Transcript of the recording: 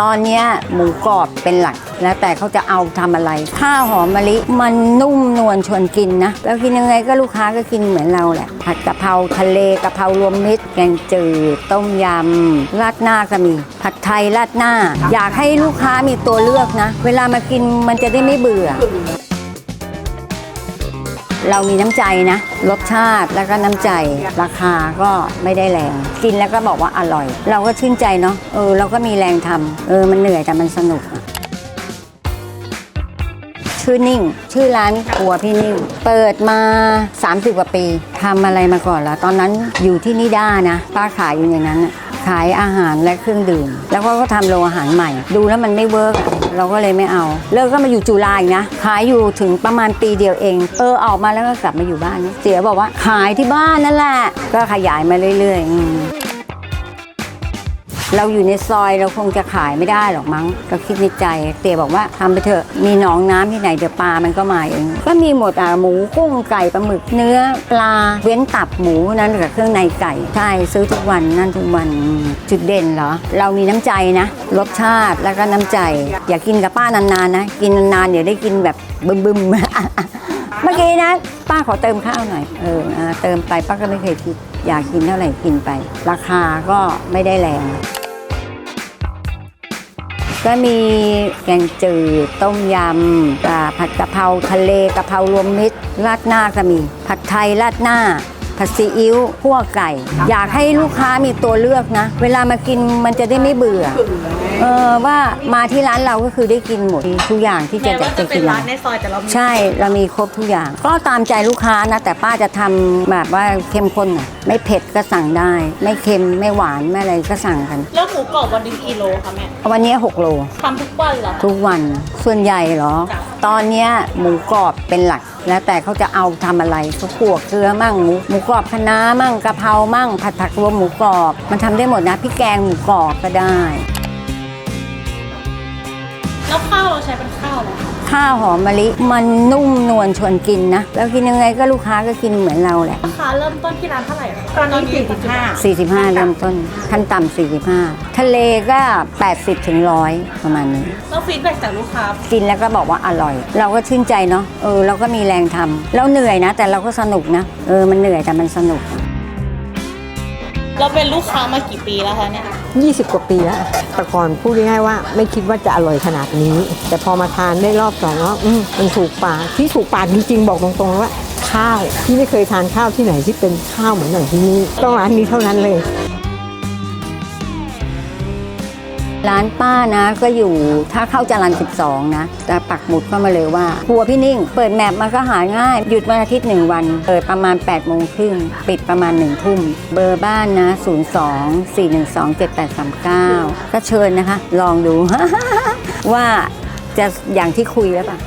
ตอนเนี้ยหมูกรอบเป็นหลัก แล้วแต่เขาจะเอาทำอะไร ข้าวหอมมะลิมันนุ่มนวลชวนกินนะ แล้วกินยังไงก็ลูกค้าก็กินเหมือนเราแหละ ผัดกะเพราทะเลกะเพรารวมมิตร แกงจืด ต้มยำ ราดหน้าก็มี ผัดไทยราดหน้า อยากให้ลูกค้ามีตัวเลือกนะ เวลามากินมันจะได้ไม่เบื่อ เรามีน้ำใจนะ รสชาติแล้วก็น้ำใจ ราคาก็ไม่ได้แรง กินแล้วก็บอกว่าอร่อย เราก็ชื่นใจเนาะเออเราก็มีแรงทำเออมันเหนื่อยแต่มันสนุกชื่อนิ่ง ชื่อร้านครัวพี่นิ่ง เปิดมา 30 กว่าปีทำอะไรมาก่อนแล้ว ตอนนั้นอยู่ที่นิด้านะ ป้าขายอยู่ในนั้นน่ะ ขายอาหารและเครื่องดื่ม แล้วก็ก็ทำโรงอาหารใหม่ ดูแล้วมันไม่เวิร์กเราก็เลยไม่เอา เลิกก็มาอยู่จุฬาอีกนะขายอยู่ถึงประมาณปีเดียวเอง เออออกมาแล้วก็กลับมาอยู่บ้าน เสียบอกว่าขายที่บ้านนั่นแหละก็ขยายมาเรื่อยๆ เราอยู่ในซอยเราคงจะขายไม่ได้หรอกมั้งก็คิดในใจเตี๋ยบอกว่าทำไปเถอะมีหนองน้ำที่ไหนเดี๋ยวปลามันก็มาเองก็มีหมดอะหมูกุ้งไก่ปลาหมึกเนื้อปลาเว้นตับหมูนั้นกับเครื่องในไก่ใช่ซื้อทุกวันนั่นทุกวันจุดเด่นเหรอ เรามีน้ำใจนะรสชาติแล้วก็น้ำใจ อย่ากินกับป้านานๆนะกินนานๆเดี๋ยวได้กินแบบบึมๆ เมื่อกี้นะป้าขอเติมข้าวหน่อยเอออ่าเติมไปป้าก็ไม่เคยคิดอยากกินเท่าไหร่กินไป ราคาก็ไม่ได้แรง ก็มีแกงจืดต้มยำปลาผัดกะเพราทะเลกะเพรารวมมิตรราดหน้าก็มี ผัดไทยราดหน้า ผัดซีอิ๊วขั่วไก่ อยากให้ลูกค้ามีตัวเลือกนะ เวลามากินมันจะได้ไม่เบื่อ เออว่ามาที่ร้านเราก็คือได้กินหมดทุกอย่างที่จะแม้ว่าจะจะเป็กินนร้านในซอยแต่เรามี ใช่เรามีครบทุกอย่าง ก็ตามใจลูกค้านะ แต่ป้าจะทำแบบว่าเข้มข้นหน่อยไม่เผ็ดก็สั่งได้ ไม่เค็มไม่หวานไม่อะไรก็สั่งกัน แล้วหมูกรอบวันหนึงกิโลคะแม่วันนี้ 6 โล ทำทุกวันเหรอ ทุกวันส่วนใหญ่เหรอ จ้ะ ตอนเนี้ยหมูกรอบเป็นหลัก แล้วแต่เขาจะเอาทำอะไรเขาขั่วเกลือมั่งหมูหมูกรอบคะน้ามั่งกะเพรามั่งผัดผักรวมหมูกรอบ มันทำได้หมดนะพี่แกงหมูกรอบก็ได้ แล้วข้าวเราใช้เป็นข้าวอะไรคะข้าวหอมมะลิ มันนุ่มนวลชวนกินนะ แล้วกินยังไงก็ลูกค้าก็กินเหมือนเราแหละ ราคาเริ่มต้นที่ร้านเท่าไหร่คะตอนนี้สี่สิบห้า45 เริ่มต้นขั้นต่ำ45 ทะเลก็ 80ถึง100 ประมาณนี้ แล้วฟีดแบ็กจากลูกค้า กินแล้วก็บอกว่าอร่อย เราก็ชื่นใจเนาะเออเราก็มีแรงทำเราเหนื่อยนะ แต่เราก็สนุกนะ เออมันเหนื่อยแต่มันสนุก เราเป็นลูกค้ามากี่ปีแล้วคะเนี่ย 20 กว่าปีแล้วแต่ก่อนพูดง่ายๆว่า ไม่คิดว่าจะอร่อยขนาดนี้ แต่พอมาทานได้รอบสองแล้วอืมมันถูกปากที่ถูกปากจริงๆ บอกตรงๆว่า ข้าวที่ไม่เคยทานข้าวที่ไหนที่เป็นข้าวเหมือนอย่างที่นี่ต้องร้านนี้เท่านั้นเลย ร้านป้านะก็อยู่ถ้าเข้าจรัน12 นะจะปักหมุดเข้ามาเลยว่าครัวพี่นิ่ง เปิดแมปมาก็หาง่าย หยุดวันอาทิตย์1วัน เปิดประมาณ8โมงครึ่งปิดประมาณ1ทุ่ม เบอร์บ้านนะ 02 412 7839 ก็เชิญนะคะ ลองดูว่าจะอย่างที่คุยแล้วป่ะ